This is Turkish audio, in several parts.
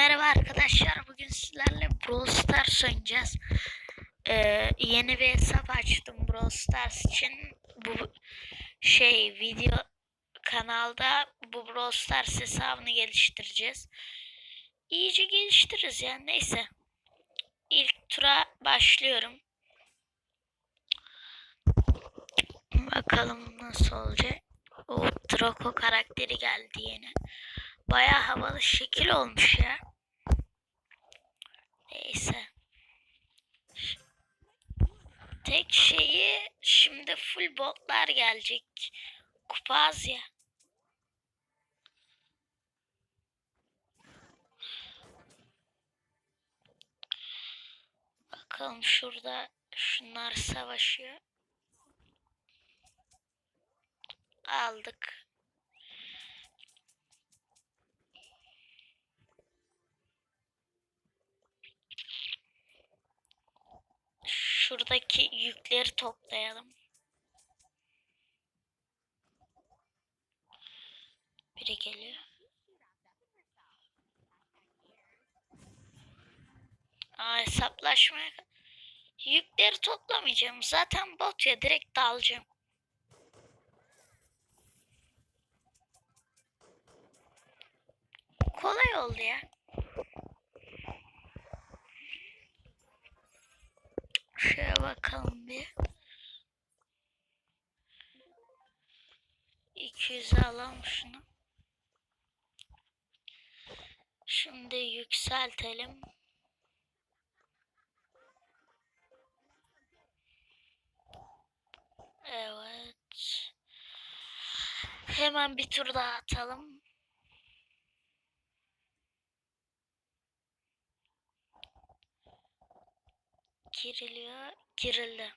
Merhaba arkadaşlar. Bugün sizlerle Brawl Stars oynayacağız. Ee, yeni bir hesap açtım Brawl Stars için. Bu şey video kanalda bu Brawl Stars hesabını geliştireceğiz. İyice geliştiririz yani neyse. İlk tura başlıyorum. Bakalım nasıl olacak. O Draco karakteri geldi yeni. Baya havalı şekil olmuş ya. Neyse. Tek şeyi şimdi full botlar gelecek. Kupa ya. Bakalım şurada şunlar savaşıyor. Aldık. Şuradaki yükleri toplayalım. Biri geliyor. Aa hesaplaşmaya yükleri toplamayacağım. Zaten bot ya direkt dalacağım. Kolay oldu ya. Bakalım bir. 200 alalım şunu. Şimdi yükseltelim. Evet. Hemen bir tur daha atalım. Giriliyor. Girildi.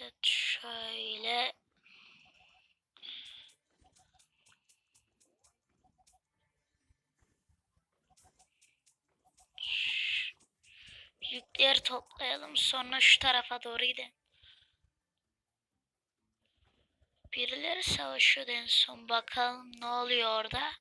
Evet şöyle. Yükleri toplayalım sonra şu tarafa doğru gidelim. Birileri savaşıyordu en son. Bakalım ne oluyor orada.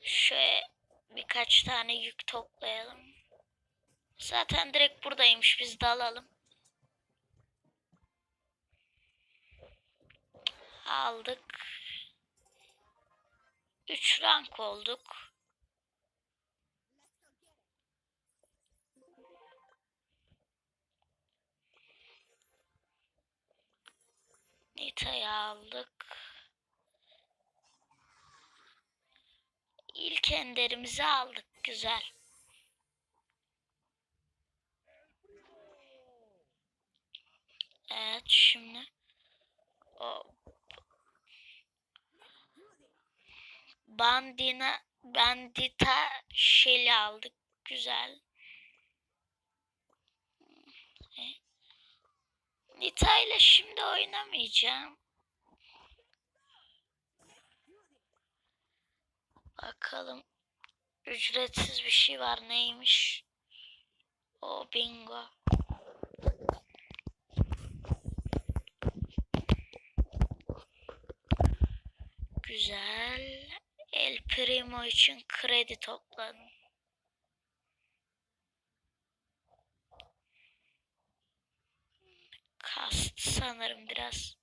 Şöyle birkaç tane yük toplayalım. Zaten direkt buradaymış biz de Aldık. 3 rank olduk. Nita'yı aldık. İlk enderimizi aldık. Güzel. Evet şimdi o Bandina Bandita Shelly aldık. Güzel. E, Nita ile şimdi oynamayacağım. Bakalım. Ücretsiz bir şey var. Neymiş? O bingo. Güzel. El Primo için kredi topladım. Kast sanırım biraz.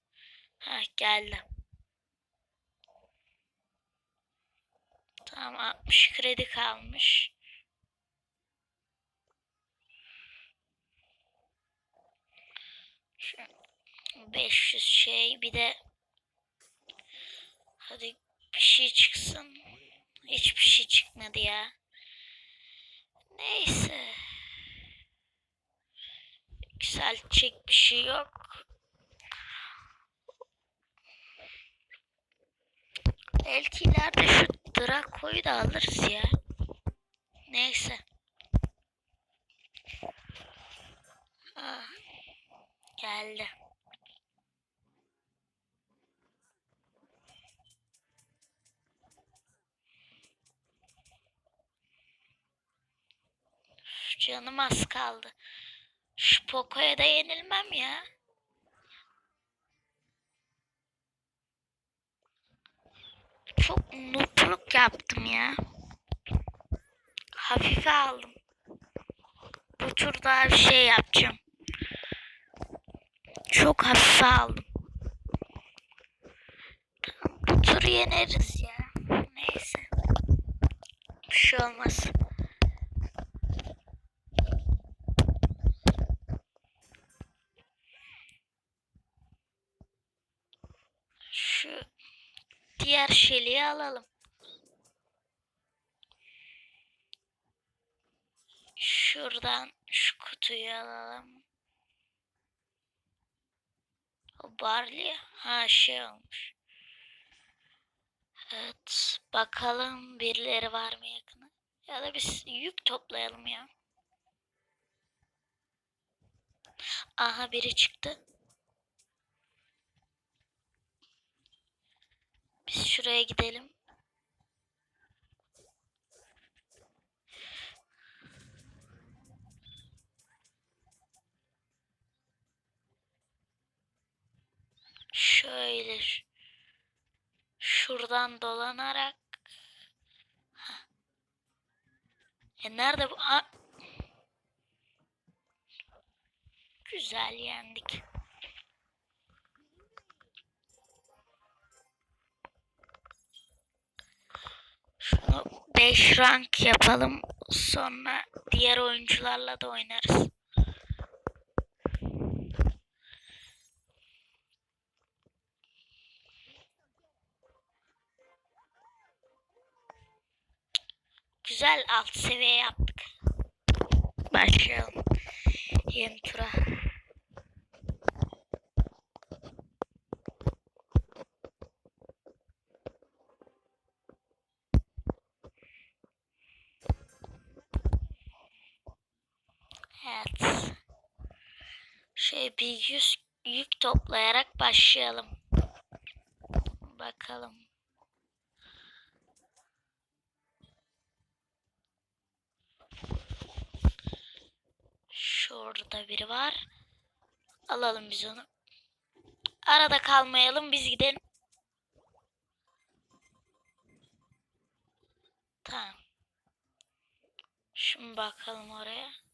Ha geldi. Tamam 60 kredi kalmış. Şu 500 şey bir de hadi bir şey çıksın. Hiçbir şey çıkmadı ya. Neyse. Yükseltecek bir şey yok. Belki ileride şu Draco'yu da alırız ya. Neyse. Geldi. Canım az kaldı. Şu Poco'ya da yenilmem ya. Çok noobluk yaptım ya. Hafife aldım. Bu tur daha bir şey yapacağım. Çok hafife aldım. Bu turu yeneriz ya. Neyse. Bir şey olmaz. Şu diğer şeliği alalım. Şuradan şu kutuyu alalım. O barley ha şey olmuş. Evet bakalım birileri var mı yakına. Ya da biz yük toplayalım ya. Aha biri çıktı. Biz şuraya gidelim. Şöyle şuradan dolanarak Hah. E nerede bu? Aa! Güzel yendik. Şunu 5 rank yapalım. Sonra diğer oyuncularla da oynarız. Güzel alt seviye yaptık. Başlayalım. Yeni tura. Evet. Şey bir yüz yük toplayarak başlayalım. Bakalım. Şurada biri var. Alalım biz onu. Arada kalmayalım biz gidelim. Tamam. Şimdi bakalım oraya.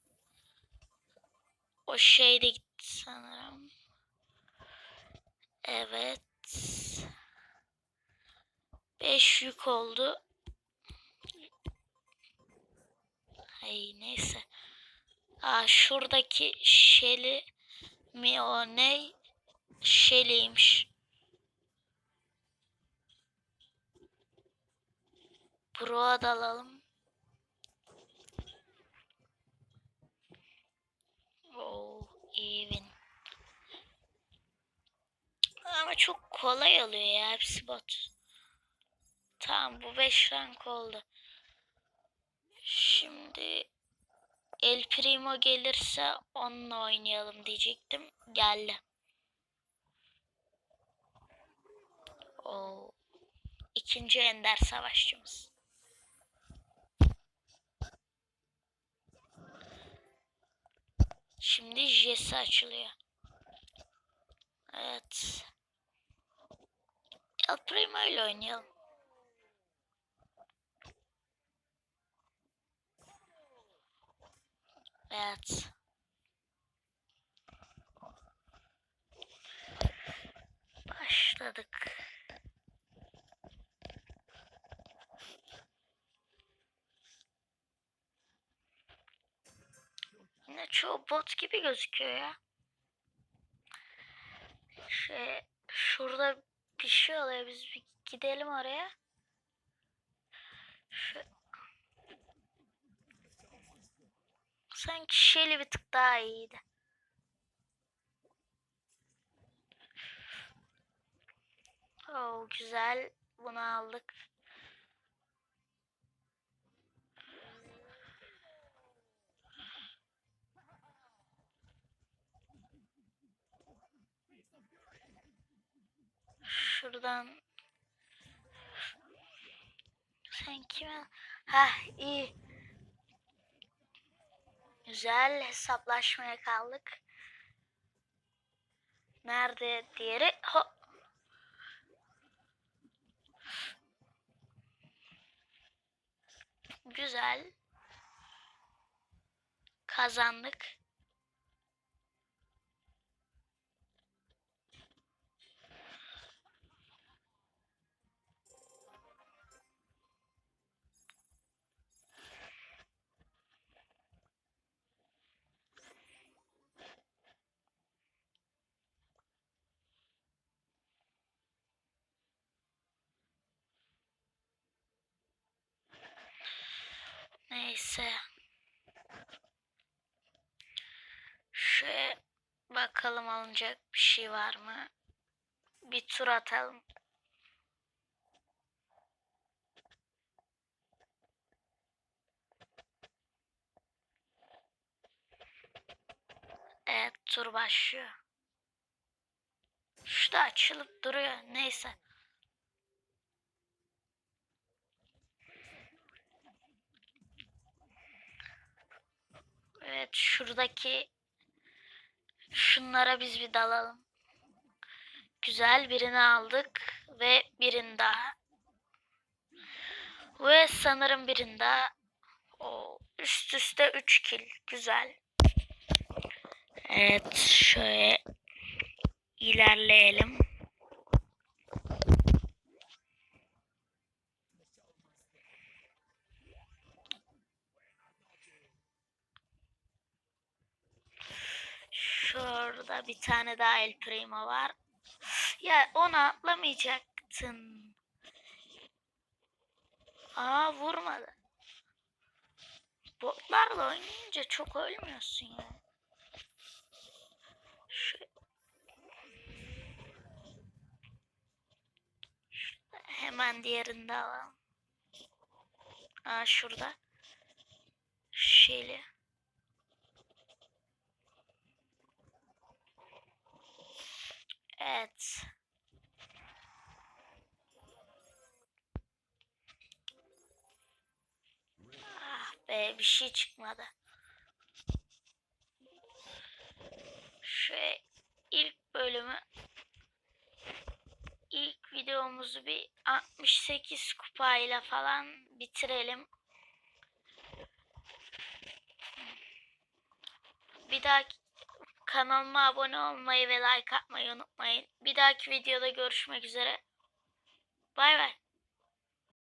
O şey de gitti sanırım. Evet. 5 yük oldu. Ay neyse. Aa şuradaki şeli mi o ne? Şeliymiş. Bro'a dalalım. Oh, even. Ama çok kolay oluyor ya hepsi bot. Tamam bu 5 rank oldu. Şimdi El Primo gelirse onunla oynayalım diyecektim. Geldi. Oo. İkinci ender savaşçımız. Şimdi Jesse açılıyor. Evet. El Primo ile oynayalım. Evet. Başladık. Çoğu bot gibi gözüküyor ya. Şey, şurada bir şey oluyor. Biz bir gidelim oraya. Şu... Sanki Shelly bir tık daha iyiydi. Oh güzel. Bunu aldık. Şuradan sen kime? Heh iyi. Güzel hesaplaşmaya kaldık. Nerede diğeri? Ho. Güzel. Kazandık. Neyse. Şöyle bakalım alınacak bir şey var mı? Bir tur atalım. Evet tur başlıyor. Şu da açılıp duruyor. Neyse. Evet şuradaki şunlara biz bir dalalım. Güzel birini aldık ve birini daha. Ve sanırım birini daha. O üst üste 3 kill. Güzel. Evet şöyle ilerleyelim. Şurada bir tane daha El Primo var. Ya onu atlamayacaktın. Aa vurmadı. Botlarla oynayınca çok ölmüyorsun ya. Şu... Şurada Hemen diğerini de alalım. Aa şurada. Şeyli. Evet. Ah be bir şey çıkmadı. Şu ilk bölümü ilk videomuzu bir 68 kupayla falan bitirelim. Bir dahaki kanalıma abone olmayı ve like atmayı unutmayın. Bir dahaki videoda görüşmek üzere. Bay bay.